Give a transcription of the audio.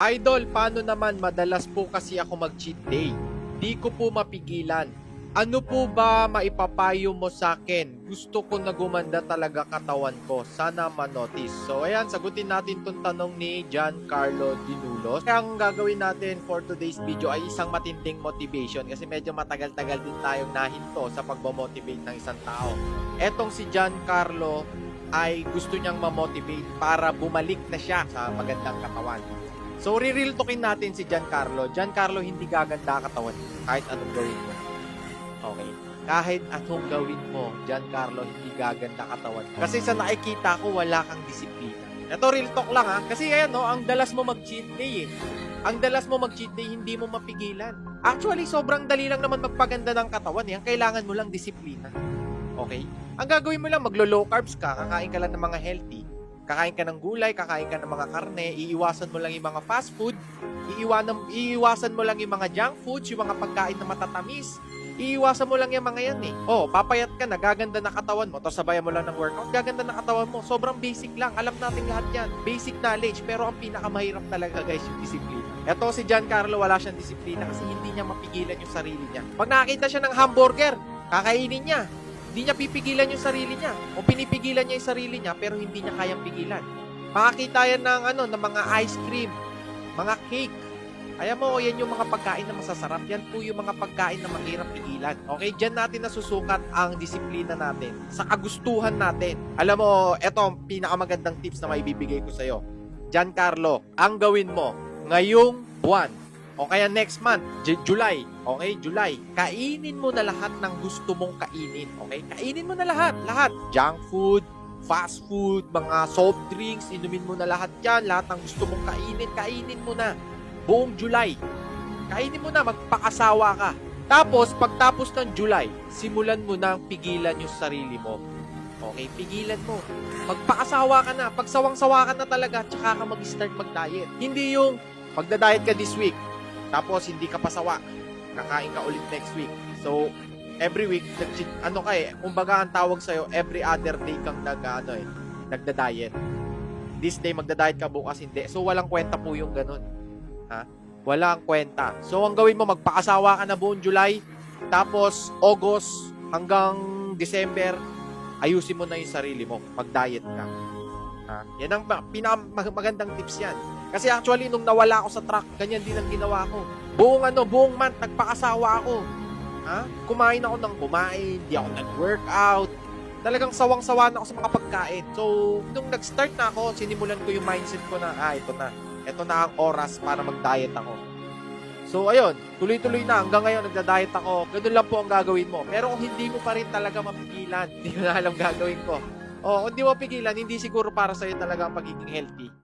Idol, paano naman madalas po kasi ako mag-cheat day? Di ko po mapigilan. Ano po ba maipapayo mo sa akin? Gusto ko na gumanda talaga katawan ko. Sana manotice. So ayan, sagutin natin tong tanong ni Giancarlo Dinulos. Kaya ang gagawin natin for today's video ay isang matinding motivation kasi medyo matagal-tagal din tayong nahinto sa pagmamotivate ng isang tao. Etong si Giancarlo ay gusto niyang mamotivate para bumalik na siya sa magandang katawan. So, re-real talkin natin si Giancarlo. Giancarlo, hindi gaganda katawan kahit anong gawin mo. Okay? Kahit anong gawin mo, Giancarlo, hindi gaganda katawan. Kasi sa nakikita ko, wala kang disiplina. Ito, real talk lang ha. Kasi ayan, no, ang dalas mo mag-cheat day eh. Ang dalas mo mag-cheat day, hindi mo mapigilan. Actually, sobrang dali lang naman magpaganda ng katawan eh. Ang kailangan mo lang disiplina. Okay? Ang gagawin mo lang, maglo-low carbs ka, kakain ka lang ng mga healthy, kakain ka ng gulay, kakain ka ng mga karne, iiwasan mo lang yung mga fast food, iiwanan, iiwasan mo lang yung mga junk foods, yung mga pagkain na matatamis, iiwasan mo lang yung mga yan eh. Oh, papayat ka na, gaganda na katawan mo, tapos sabayan mo lang ng workout, gaganda na katawan mo. Sobrang basic lang, alam natin lahat yan. Basic knowledge, pero ang pinakamahirap talaga guys, yung disiplina. Ito si Giancarlo, wala siyang disiplina kasi hindi niya mapigilan yung sarili niya. Pag nakakita siya ng hamburger, kakainin niya. Hindi niya pipigilan yung sarili niya. O pinipigilan niya yung sarili niya, pero hindi niya kayang pigilan. Makakita yan ng, ano, ng mga ice cream, mga cake, Ayan mo, yan yung mga pagkain na masasarap. Yan po yung mga pagkain na mahirap pigilan. Okay, dyan natin nasusukat ang disiplina natin sa kagustuhan natin. Alam mo, eto ang pinakamagandang tips na maibibigay ko sa'yo. Giancarlo, ang gawin mo ngayong buwan o kaya next month, J- July, okay, July, kainin mo na lahat ng gusto mong kainin, okay? Kainin mo na lahat, lahat. Junk food, fast food, mga soft drinks, inumin mo na lahat yan, lahat ng gusto mong kainin, kainin mo na buong July. Kainin mo na, magpakasawa ka. Tapos, pagtapos ng July, simulan mo na pigilan yung sarili mo. Okay, pigilan mo. Magpakasawa ka na. Pag sawang-sawa ka na talaga, tsaka ka mag-start mag-diet. Hindi yung magda-diet ka this week, tapos hindi ka pasawa. Kakain ka ulit next week. So, every week, nag ano ka eh, kumbaga ang tawag sa'yo, every other day kang nag, ano eh, nagda-diet. This day, magda-diet ka, bukas hindi. So, walang kwenta po yung ganun. Ha? Walang kwenta. So, ang gawin mo, magpakasawa ka na buong July, tapos August hanggang December, ayusin mo na yung sarili mo. Mag-diet ka. Ha? Yan ang ma- pinakamagandang tips yan. Kasi actually, nung nawala ako sa truck, ganyan din ang ginawa ko. Buong ano, buong month, nagpakasawa ako. Ha? Kumain ako ng kumain, di ako nag-workout. Talagang sawang-sawa na ako sa mga pagkain. So, nung nag-start na ako, sinimulan ko yung mindset ko na, ah, ito na. Ito na ang oras para mag-diet ako. So, ayun, tuloy-tuloy na. Hanggang ngayon, nagda-diet ako. Ganun lang po ang gagawin mo. Pero kung hindi mo pa rin talaga mapigilan, hindi ko na alam gagawin ko. O, kung hindi mo pigilan, hindi siguro para sa'yo talaga ang pagiging healthy.